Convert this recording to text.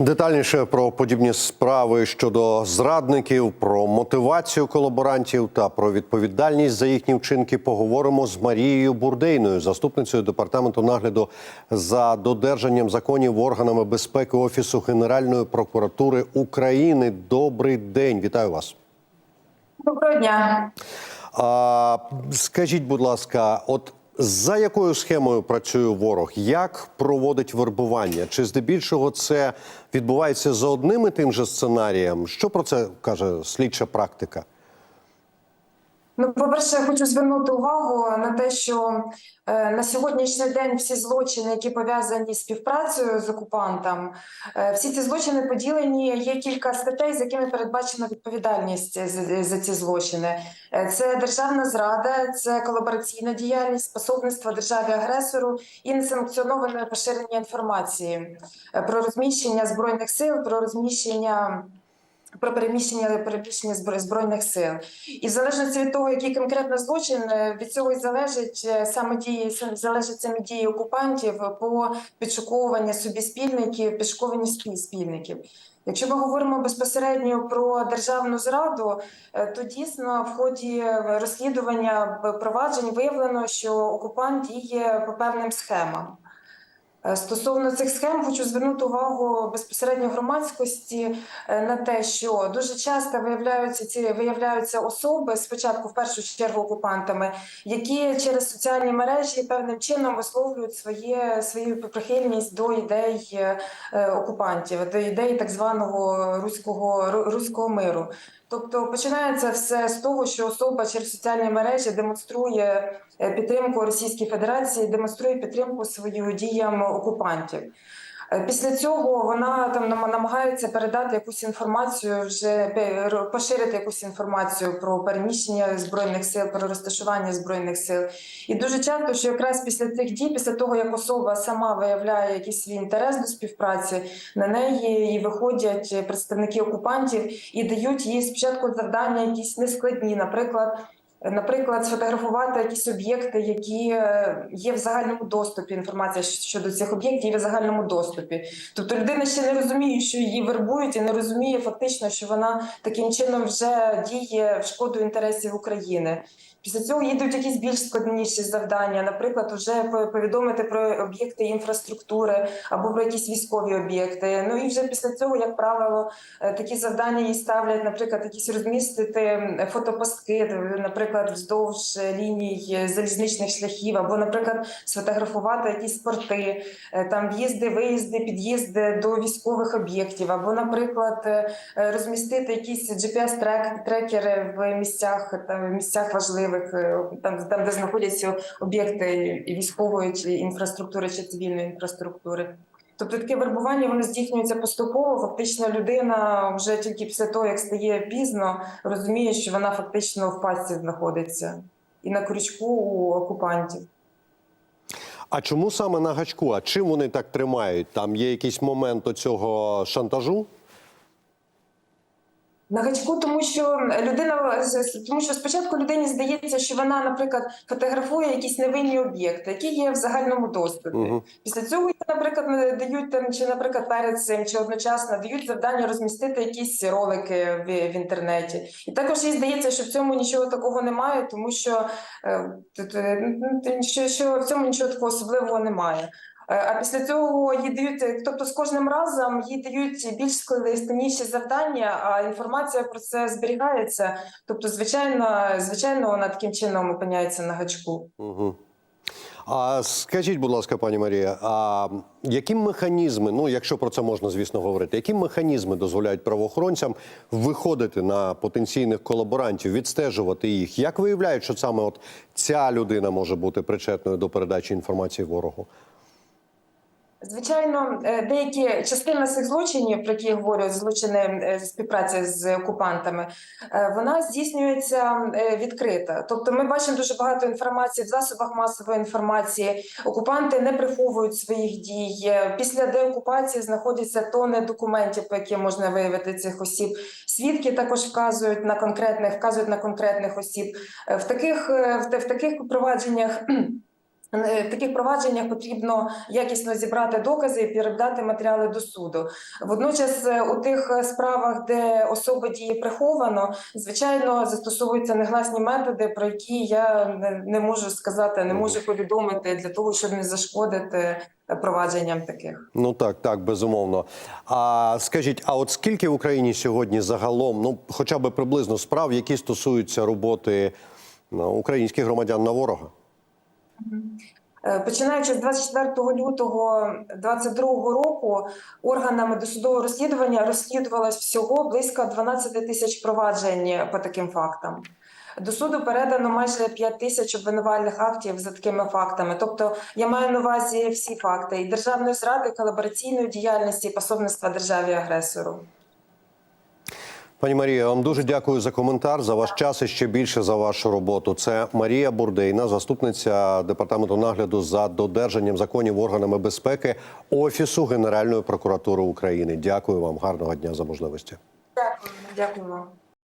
Детальніше про подібні справи щодо зрадників, про мотивацію колаборантів та про відповідальність за їхні вчинки поговоримо з Марією Бурдейною, заступницею департаменту нагляду за додержанням законів органами безпеки Офісу Генеральної прокуратури України. Добрий день, вітаю вас. Доброго дня. А, скажіть, будь ласка, от за якою схемою працює ворог? Як проводить вербування? Чи здебільшого це відбувається за одним і тим же сценарієм? Що про це каже слідча практика? Ну, по-перше, я хочу звернути увагу на те, що е, на сьогоднішній день всі злочини, які пов'язані з співпрацею з окупантом, е, всі ці злочини поділені. Є кілька статей, з якими передбачена відповідальність за, ці злочини. Е, Це державна зрада, це колабораційна діяльність, способництво державі агресору і несанкціоноване поширення інформації про розміщення збройних сил, про розміщення. Про переміщення переміщення збройних сил, і в залежності від того, який конкретно злочин е, від цього і залежить е, саме дії залежать саме дії окупантів по підшуковуванню собі спільників, підшуковуванню спіль- спільників. Якщо ми говоримо безпосередньо про державну зраду, е, то дійсно в ході розслідування проваджень виявлено, що окупант діє по певним схемам. Е, Стосовно цих схем, хочу звернути увагу безпосередньо громадськості е, на те, що дуже часто виявляються ці виявляються особи спочатку, в першу чергу, окупантами, які через соціальні мережі певним чином висловлюють своє свою прихильність до ідей е, окупантів, до ідей так званого руського руського миру. Тобто починається все з того, що особа через соціальні мережі демонструє е, підтримку Російській Федерації, демонструє підтримку своїм діям окупантів. Е, Після цього вона там нам- намагається передати якусь інформацію, вже поширити якусь інформацію про переміщення збройних сил, про розташування збройних сил. І дуже часто, що якраз після цих дій, після того як особа сама виявляє якийсь свій інтерес до співпраці, на неї і виходять представники окупантів і дають їй спочатку завдання якісь нескладні, наприклад. Наприклад, сфотографувати якісь об'єкти, які е, є в загальному доступі. Інформація щодо цих об'єктів є в загальному доступі. Тобто людина ще не розуміє, що її вербують, і не розуміє фактично, що вона таким чином вже діє в шкоду інтересів України. Після цього їдуть якісь більш складніші завдання, наприклад, вже повідомити про об'єкти інфраструктури або про якісь військові об'єкти. Ну і вже після цього, як правило, е, такі завдання їй ставлять, наприклад, якісь розмістити фотопостки, е, наприклад, вздовж е, ліній е, залізничних шляхів, або, наприклад, сфотографувати якісь порти, е, там в'їзди, виїзди, під'їзди до військових об'єктів, або, наприклад, розмістити якісь GPS-трекери в місцях там в місцях важливих, там, там де знаходяться об'єкти військової чи інфраструктури чи цивільної інфраструктури. Тобто таке вербування воно здійснюється поступово. Фактично, людина вже тільки після того, як стає пізно, розуміє, що вона фактично в пастці знаходиться і на крючку у окупантів. А чому саме на гачку? А чим вони так тримають? Там є якийсь момент оцього шантажу? На гачку, тому що людина тому що спочатку людині здається, що вона, наприклад, фотографує якісь невинні об'єкти, які є в загальному доступі. Мгм. Після цього, наприклад, дають там, чи, наприклад, перед цим, чи одночасно дають завдання розмістити якісь ролики в, в інтернеті. І також їй здається, що в цьому нічого такого немає, тому що, е, т- що, що в цьому нічого такого особливого немає. Е, А після цього їй дають, тобто з кожним разом їй дають більш складніші завдання, а інформація про це зберігається. Тобто, звичайно, звичайно, вона таким чином опиняється на гачку. Угу. А скажіть, будь ласка, пані Марія, а які механізми, ну якщо про це можна, звісно, говорити, які механізми дозволяють правоохоронцям виходити на потенційних колаборантів, відстежувати їх? Як виявляють, що саме от ця людина може бути причетною до передачі інформації ворогу? Звичайно, е, деякі частина цих злочинів, про які я говорю, злочини е, співпраці з окупантами, е, вона здійснюється відкрита. Тобто, ми бачимо дуже багато інформації в засобах масової інформації. Окупанти не приховують своїх дій. Після деокупації знаходяться тони документів, по яким можна виявити цих осіб. Свідки також вказують на конкретних, вказують на конкретних осіб. В таких в в таких провадженнях. Е, В таких провадженнях потрібно якісно зібрати докази і передати матеріали до суду. Водночас, е, у тих е, справах, де особа діє приховано, звичайно, застосовуються негласні методи, про які я не, можу сказати, не можу повідомити для того, щоб не зашкодити провадженням таких. Ну так, так, безумовно. А скажіть, а от скільки в Україні сьогодні загалом, ну хоча б приблизно справ, які стосуються роботи ну, українських громадян на ворога? Е, Починаючи з 24 лютого 2022 року, органами досудового розслідування розслідувалось всього близько 12 тисяч проваджень по таким фактам. До суду передано майже 5 тисяч обвинувальних актів за такими фактами. Тобто я маю на увазі всі факти і державної зради, колабораційної діяльності, і пособництва державі агресору. Пані Марія, вам дуже дякую за коментар, за ваш час і ще більше за вашу роботу. Це Марія Бурдейна, заступниця департаменту нагляду за додержанням законів органами безпеки Офісу Генеральної прокуратури України. Дякую вам, гарного дня за можливості. Дякую, дякую.